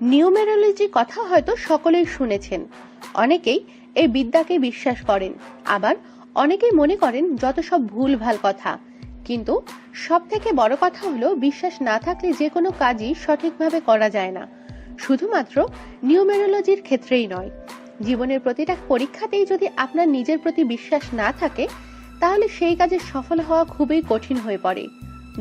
Numerology কথা হয়তো সকলেই শুনেছেন। অনেকেই এই বিদ্যাকে বিশ্বাস করেন। আবার অনেকেই মনে করেন যত সব ভুল ভালো কথা। কিন্তু সব থেকে বড় কথা হলো বিশ্বাস না থাকলে যে কোনো কাজই সঠিকভাবে করা যায় না। শুধুমাত্র নিউমেরোলজির ক্ষেত্রেই নয়। জীবনের প্রতিটা পরীক্ষাতেই যদি আপনার নিজের প্রতি বিশ্বাস না থাকে, তাহলে সেই কাজে সফল হওয়া খুবই কঠিন হয়ে পড়ে।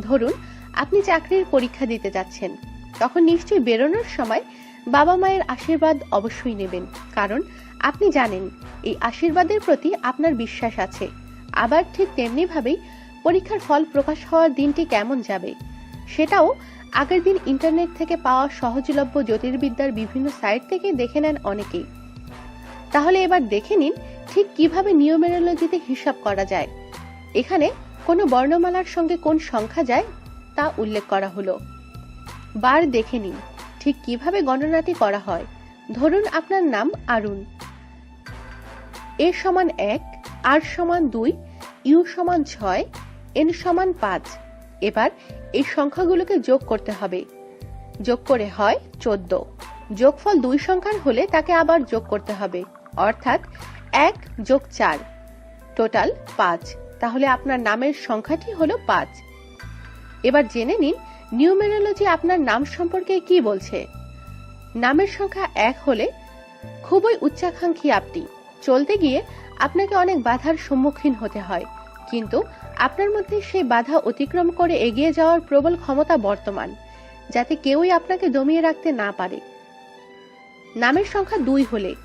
ধরুন, আপনি চাকরির পরীক্ষা দিতে যাচ্ছেন। তখন নিশ্চয়ই বেরোনোর সময় বাবা মায়ের আশীর্বাদ অবশ্যই নেবেন। কারণ আপনি জানেন, এই আশীর্বাদের প্রতি আপনার বিশ্বাস আছে। আবার ঠিক তেমনি ভাবেই পরীক্ষার ফল প্রকাশ হওয়ার দিনটি কেমন যাবে? সেটাও আগের দিন ইন্টারনেট থেকে পাওয়া সহজলভ্য জ্যোতির্বিদ্যার বিভিন্ন সাইট থেকে দেখে নেন অনেকেই। তাহলে এবার দেখে নিন ঠিক কীভাবে নিউমেরোলজিতে হিসাব করা যায়। এখানে কোনো বর্ণমালার সঙ্গে কোন সংখ্যা যায় তা উল্লেখ করা হলো। বার দেখে নিন, ঠিক কীভাবে গণনাটি করা হয়। ধরুন আপনার নাম আরুণ এ সমান এক, আর সমান দুই, ইউ সমান ছয়, এন সমান পাঁচ। এবার এই সংখ্যাগুলোকে যোগ করতে হবে। যোগ করে হয় চোদ্দ। যোগফল দুই সংখ্যার হলে তাকে আবার যোগ করতে হবে, অর্থাৎ এক যোগ চার, টোটাল পাঁচ। তাহলে আপনার নামের সংখ্যাটি হলো পাঁচ। এবার জেনে নিন নিউমেরোলজি আপনার নাম সম্পর্কে কি বলছে? নামের সংখ্যা এক হলে খুবই উচ্চাকাঙ্ক্ষী আপনি। চলতে গিয়ে আপনাকে অনেক বাধার সম্মুখীন হতে হয়। কিন্তু আপনার মধ্যে সেই বাধা অতিক্রম করে এগিয়ে যাওয়ার প্রবল ক্ষমতা বর্তমান, যাতে কেউই আপনাকে দমিয়ে রাখতে না পারে। নামের সংখ্যা দুই হলে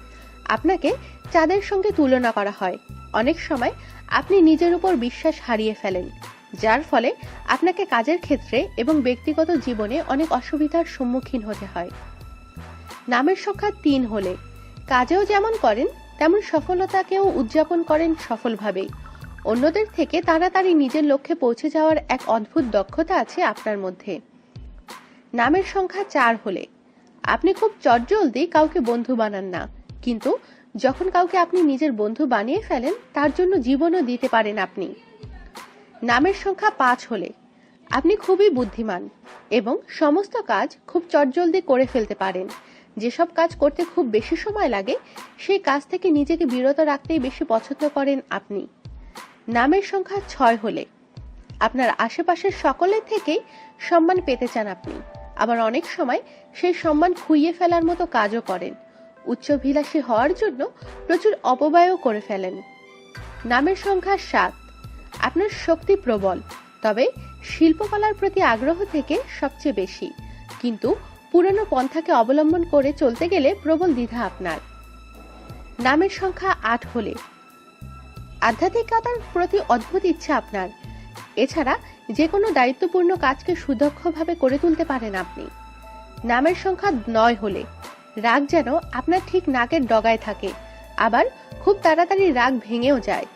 আপনাকে চাঁদের সঙ্গে তুলনা করা হয়। অনেক সময় আপনি নিজের উপর বিশ্বাস হারিয়ে ফেলেন। যার ফলে আপনাকে কাজের ক্ষেত্রে এবং ব্যক্তিগত জীবনে অনেক অসুবিধার সম্মুখীন হতে হয়। নামের সংখ্যা তিন হলে কাজেও যেমন করেন, তেমন সফলতাকেও উদযাপন করেন সফলভাবেই। অন্যদের থেকে তাড়াতাড়ি নিজের লক্ষ্যে পৌঁছে যাওয়ার এক অদ্ভুত দক্ষতা আছে আপনার মধ্যে। নামের সংখ্যা চার হলে আপনি খুব চটজলদি কাউকে বন্ধু বানান না, কিন্তু যখন কাউকে আপনি নিজের বন্ধু বানিয়ে ফেলেন, তার জন্য জীবনও দিতে পারেন আপনি। নামের সংখ্যা পাঁচ হলে আপনি খুবই বুদ্ধিমান এবং সমস্ত কাজ খুব চটজলদি করে ফেলতে পারেন। যেসব কাজ করতে খুব বেশি সময় লাগে, সেই কাজ থেকে নিজেকে বিরত রাখতেই বেশি পছন্দ করেন আপনি। নামের সংখ্যা ছয় হলে আপনার আশেপাশের সকলের থেকেই সম্মান পেতে চান আপনি। আবার অনেক সময় সেই সম্মান খুইয়ে ফেলার মতো কাজও করেন। উচ্চভিলাষী হওয়ার জন্য প্রচুর অপব্যয়ও করে ফেলেন। নামের সংখ্যা সাত আপনার শক্তি প্রবল, তবে শিল্পকলার প্রতি আগ্রহ থেকে সবচেয়ে বেশি। কিন্তু পুরনো পন্থাকে অবলম্বন করে চলতে গেলে প্রবল দ্বিধা আপনার। নামের সংখ্যা আট হলে। আধ্যাত্মিকতার প্রতি অদ্ভুত ইচ্ছা আপনার। এছাড়া যে কোনো দায়িত্বপূর্ণ কাজকে সুদক্ষভাবে করে তুলতে পারেন আপনি। নামের সংখ্যা নয় হলে। রাগ যেন আপনার ঠিক নাকের ডগায় থাকে। আবার খুব তাড়াতাড়ি রাগ ভেঙেও যায়।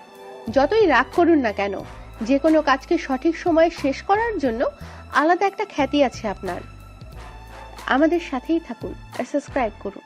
যতই রাগ করুন না কেন, যে কোনো কাজকে সঠিক সময়ে শেষ করার জন্য আলাদা একটা খ্যাতি আছে আপনার। আমাদের সাথেই থাকুন আর সাবস্ক্রাইব করুন।